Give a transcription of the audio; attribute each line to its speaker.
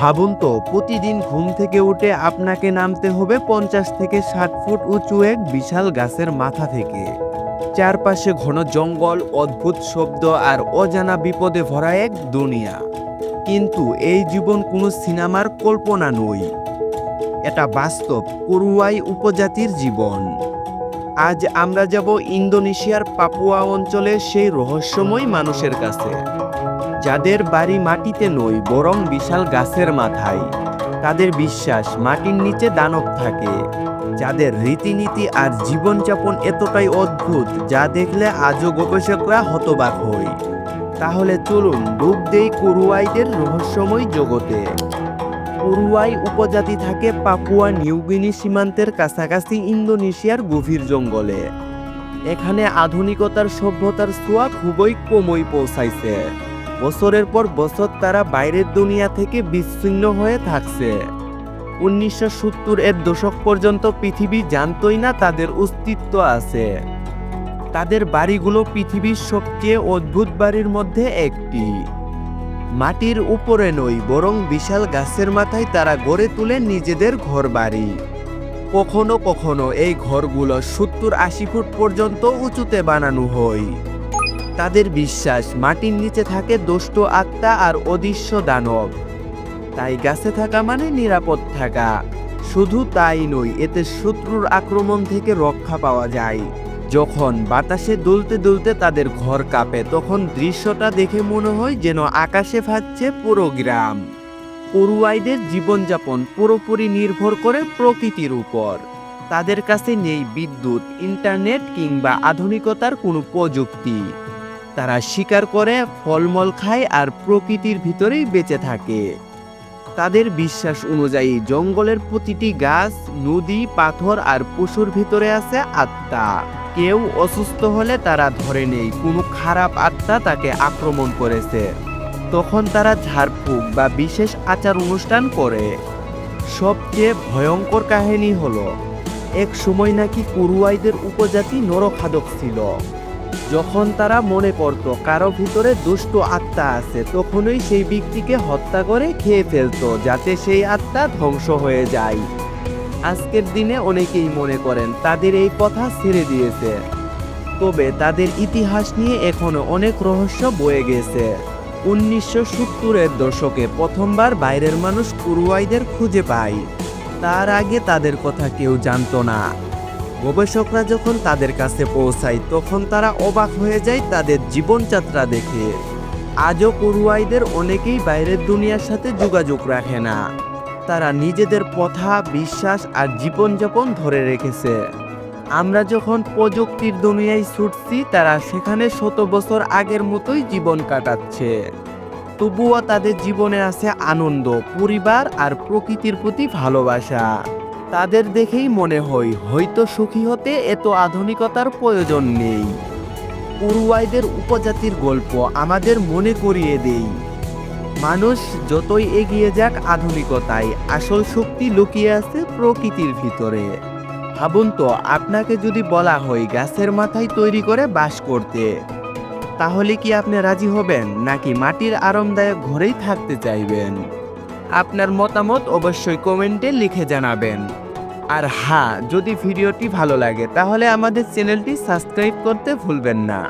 Speaker 1: ভাবুন তো, প্রতিদিন ঘুম থেকে উঠে আপনাকে নামতে হবে পঞ্চাশ থেকে ষাট ফুট উঁচু এক বিশাল গাছের মাথা থেকে। চারপাশে ঘন জঙ্গল, অদ্ভুত শব্দ আর অজানা বিপদে ভরা এক দুনিয়া। কিন্তু এই জীবন কোনো সিনেমার কল্পনা নই এটা বাস্তব কুরুয়াই উপজাতির জীবন। আজ আমরা যাব ইন্দোনেশিয়ার পাপুয়া অঞ্চলের সেই রহস্যময় মানুষের কাছে। যাদের বাড়ি মাটিতে নয় বরং বিশাল গাছের মাথায়। তাদের বিশ্বাস, মাটির নিচে দানব থাকে। যাদের রীতিনীতি আর জীবনযাপন এতটাই অদ্ভুত, যা দেখলে আজও গবেষকরা হতবাক হয় তাহলে চলুন, ডুব দেই কুরুয়াইদের রহস্যময় জগতে। কুরুয়াই উপজাতি থাকে পাপুয়া নিউগিনি সীমান্তের কাছাকাছি ইন্দোনেশিয়ার গভীর জঙ্গলে। এখানে আধুনিকতার সভ্যতার ছোঁয়া খুবই কমই পৌঁছাইছে। বছরের পর বছর তারা বাইরের দুনিয়া থেকে বিচ্ছিন্ন হয়ে থাকছে। উনিশশো সত্তর এর দশক পর্যন্ত পৃথিবী জানতই না তাদের অস্তিত্ব আছে। তাদের বাড়িগুলো পৃথিবীর সবচেয়ে অদ্ভুত বাড়ির মধ্যে একটি। মাটির উপরে নই, বরং বিশাল গাছের মাথায় তারা গড়ে তুলে নিজেদের ঘর বাড়ি কখনো কখনো এই ঘরগুলো সত্তর আশি ফুট পর্যন্ত উঁচুতে বানানো হয়। তাদের বিশ্বাস, মাটির নিচে থাকে দুষ্ট আত্মা আর অদৃশ্য দানব। তাই গাছে থাকা মানে নিরাপদ থাকা। শুধু তাই নয়, এতে শত্রুর আক্রমণ থেকে রক্ষা পাওয়া যায়। যখন বাতাসে দুলতে দুলতে তাদের ঘর কাঁপে, তখন দৃশ্যটা দেখে মনে হয় যেন আকাশে ভাসছে পুরো গ্রাম। পড়ুয়াইদের জীবনযাপন পুরোপুরি নির্ভর করে প্রকৃতির উপর। তাদের কাছে নেই বিদ্যুৎ, ইন্টারনেট কিংবা আধুনিকতার কোনো প্রযুক্তি। তারা শিকার করে, ফলমল খায় আর প্রকৃতির ভিতরেই বেঁচে থাকে। তাদের বিশ্বাস অনুযায়ী জঙ্গলের প্রতিটি গাছ, নদী, পাথর আর পশুর ভিতরে আছে আত্মা। কেউ অসুস্থ হলে তারা ধরে নেই, কোনো খারাপ আত্মা তাকে আক্রমণ করেছে। তখন তারা ঝাড়ফুঁক বা বিশেষ আচার অনুষ্ঠান করে। সবচেয়ে ভয়ঙ্কর কাহিনী হলো, এক সময় নাকি কুরুয়াইদের উপজাতি নরখাদক ছিল। যখন তারা মনে করত কারও ভিতরে দুষ্ট আত্মা আছে, তখনই সেই ব্যক্তিকে হত্যা করে খেয়ে ফেলতো যাতে সেই আত্মা ধ্বংস হয়ে যায়। আজকের দিনে অনেকেই মনে করেন তাদের এই কথা ছেড়ে দিয়েছে। তবে তাদের ইতিহাস নিয়ে এখনও অনেক রহস্য বয়ে গেছে। উনিশশো সত্তরের দশকে প্রথমবার বাইরের মানুষ কুরুয়াইদের খুঁজে পায়। তার আগে তাদের কথা কেউ জানতো না। গবেষকরা যখন তাদের কাছে পৌঁছায়, তখন তারা অবাক হয়ে যায় তাদের জীবনযাত্রা দেখে। আজও পড়ুয়াইদের অনেকেই বাইরের দুনিয়ার সাথে যোগাযোগ রাখে না। তারা নিজেদের প্রথা বিশ্বাস আর জীবনযাপন ধরে রেখেছে। আমরা যখন প্রযুক্তির দুনিয়ায় ছুটছি, তারা সেখানে শত বছর আগের মতোই জীবন কাটাচ্ছে। তবুও তাদের জীবনে আছে আনন্দ, পরিবার আর প্রকৃতির প্রতি ভালোবাসা। তাদের দেখেই মনে হয় হয়তো সুখী হতে এত আধুনিকতার প্রয়োজন নেই। উরুয়াইদের উপজাতির গল্প আমাদের মনে করিয়ে দেই। মানুষ যতই এগিয়ে যাক আধুনিকতায়, আসল শক্তি লুকিয়ে আছে প্রকৃতির ভিতরে। ভাবুন তো, আপনাকে যদি বলা হয় গাছের মাথায় তৈরি করে বাস করতে, তাহলে কি আপনি রাজি হবেন, নাকি মাটির আরামদায়ক ঘরেই থাকতে চাইবেন? আপনার মতামত অবশ্যই কমেন্টে লিখে জানাবেন। আর হ্যাঁ যদি ভিডিওটি ভালো লাগে, তাহলে আমাদের চ্যানেলটি সাবস্ক্রাইব করতে ভুলবেন না।